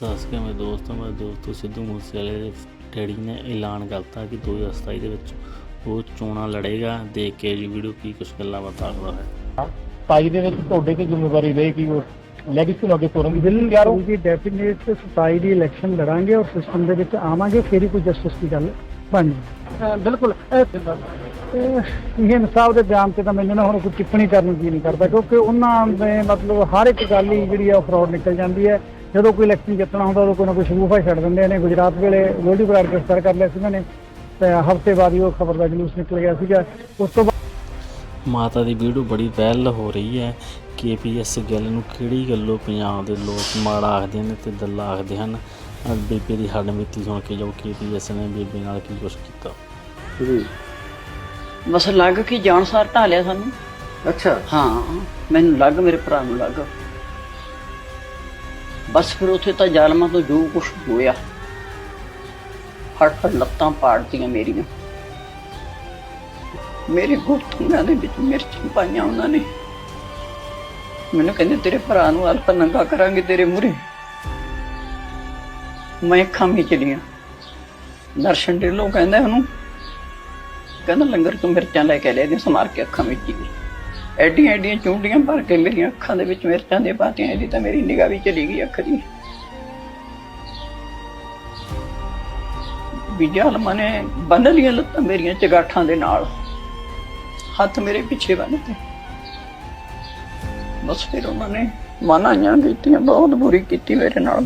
ਸ਼੍ਰੀ ਅਕਾਲ ਮੇਰੇ ਦੋਸਤੋ ਮੇਰੇ ਦੋਸਤੋ ਸਿੱਧੂ ਮੂਸੇਵਾਲੇ ਦੇ ਡੈਡੀ ਨੇ ਐਲਾਨ ਕਰਤਾ ਕਿ 2027 ਦੇ ਵਿੱਚ ਉਹ ਚੋਣਾਂ ਲੜੇਗਾ। ਦੇਖ ਕੇ ਜੀ ਵੀਡੀਓ ਕੀ ਕੁਝ ਗੱਲਾਂ ਬਾਤਾਂ ਕਰਦਾ ਹੈ ਸਤਾਈ ਦੇ ਵਿੱਚ ਤੁਹਾਡੇ ਤੇ ਜ਼ਿੰਮੇਵਾਰੀ ਰਹੇਗੀ ਉਹ ਲੈਗੇਸੀ ਨੂੰ ਅੱਗੇ ਤੋਰਨ ਦੀ ਬਿਲਕੁਲ ਯਾਰੋ ਜੀ ਡੈਫੀਨੇਟ ਸਫ਼ਾਈ ਦੀ ਇਲੈਕਸ਼ਨ ਲੜਾਂਗੇ ਔਰ ਸਿਸਟਮ ਦੇ ਵਿੱਚ ਆਵਾਂਗੇ ਫਿਰ ਹੀ ਕੋਈ ਜਸਟਿਸ ਦੀ ਗੱਲ ਬਣ ਬਿਲਕੁਲ। ਇਹ ਇਨਸਾਫ ਦੇ ਬਿਆਨ ਤੇ ਤਾਂ ਮੈਨੂੰ ਨਾ ਹੁਣ ਕੋਈ ਟਿੱਪਣੀ ਕਰਨ ਨੂੰ ਜੀ ਨਹੀਂ ਕਰਦਾ ਕਿਉਂਕਿ ਉਹਨਾਂ ਦੇ ਮਤਲਬ ਹਰ ਇੱਕ ਗੱਲ ਹੀ ਜਿਹੜੀ ਆ ਫਰਾਡ ਨਿਕਲ ਜਾਂਦੀ ਹੈ। ਜਦੋਂ ਕੋਈ ਇਲੈਕਸ਼ਨ ਜਿੱਤਣਾ ਹੁੰਦਾ ਉਦੋਂ ਕੋਈ ਨਾ ਕੋਈ ਸ਼ਗੂਫਾ ਛੱਡ ਦਿੰਦੇ ਨੇ। ਗੁਜਰਾਤ ਵੇਲੇ ਗੋਲਡੀ ਬਰਾੜ ਗ੍ਰਿਫਤਾਰ ਕਰ ਲਿਆ ਸੀ ਉਹਨਾਂ ਨੇ ਤੇ ਹਫ਼ਤੇ ਬਾਅਦ ਹੀ ਉਹ ਖਬਰ ਦਾ ਜਲੂਸ ਨਿਕਲ ਗਿਆ ਸੀਗਾ। ਉਸ ਤੋਂ ਬਾਅਦ ਮਾਤਾ ਦੀ ਵੀਡੀਓ ਬੜੀ ਵਾਇਰਲ ਹੋ ਰਹੀ ਹੈ ਕੇਪੀਐਸ ਗੱਲ ਨੂੰ ਕਿਹੜੀ ਗੱਲੋਂ ਪੰਜਾਬ ਦੇ ਲੋਕ ਮਾੜਾ ਆਖਦੇ ਨੇ ਤੇ ਦੱਲਾ ਆਖਦੇ ਹਨ। ਬੇਬੇ ਦੀ ਹੱਡ ਮਿੱਤੀ ਸੁਣ ਕੇ ਜੋ ਕੇਪੀਐਸ ਨੇ ਬੇਬੇ ਨਾਲ ਕੀ ਕੁਝ ਕੀਤਾ? ਬਸ ਲੱਗ ਕੀ ਜਾਣਸਾਰ ਢਾਲਿਆ ਸਾਨੂੰ। ਅੱਛਾ। ਹਾਂ ਮੈਨੂੰ ਲੱਗ ਮੇਰੇ ਭਰਾ ਨੂੰ ਲੱਗ। ਬਸ ਫਿਰ ਉੱਥੇ ਤਾਂ ਜ਼ਾਲਮਾਂ ਤੋਂ ਜੋ ਕੁਝ ਹੋਇਆ ਫੜ ਫੜ ਲੱਤਾਂ ਪਾੜਦੀਆਂ ਮੇਰੀਆਂ। ਮੇਰੇ ਗੁੱਟਾਂ ਦੇ ਵਿੱਚ ਮਿਰਚਾਂ ਪਾਈਆਂ ਉਹਨਾਂ ਨੇ। ਮੈਨੂੰ ਕਹਿੰਦੇ, ਤੇਰੇ ਭਰਾ ਨੂੰ ਅਲਪ ਨੰਗਾ ਕਰਾਂਗੇ ਤੇਰੇ ਮੂਹਰੇ। ਮੈਂ ਖਾਮੀ ਚਲੀਆਂ ਦਰਸ਼ਨ ਢਿੱਲੋਂ ਕਹਿੰਦਾ ਉਹਨੂੰ, ਕਹਿੰਦਾ, ਲੰਗਰ ਤੋਂ ਮਿਰਚਾਂ ਲੈ ਕੇ ਲੈ ਦੇ ਸਮਾਰ ਕੇ ਅੱਖਾਂ ਵਿੱਚ ਹੀ ਐਡੀਆਂ ਐਡੀਆਂ ਚੁੰਡੀਆਂ ਭਰ ਕੇ ਮੇਰੀਆਂ ਅੱਖਾਂ ਦੇ ਵਿੱਚ ਮਿਰਚਾਂ ਦੇ ਪਾਤੀਆਂ, ਇਹਦੀ ਤਾਂ ਮੇਰੀ ਨਿਗਾਹ ਵੀ ਚਲੀ ਗਈ ਅੱਖ ਦੀ। ਵਿਜਾਲ ਮਨੇ ਬੰਨ ਲੀਆਂ ਲੱਤਾਂ ਮੇਰੀਆਂ ਚਗਾਠਾਂ ਦੇ ਨਾਲ। ਹੱਥ ਮੇਰੇ ਪਿੱਛੇ ਬੰਨਤੇ ਬਸ ਫਿਰ ਉਹਨਾਂ ਨੇ ਮਨਾਈਆਂ ਕੀਤੀਆਂ, ਬਹੁਤ ਬੁਰੀ ਕੀਤੀ ਮੇਰੇ ਨਾਲ।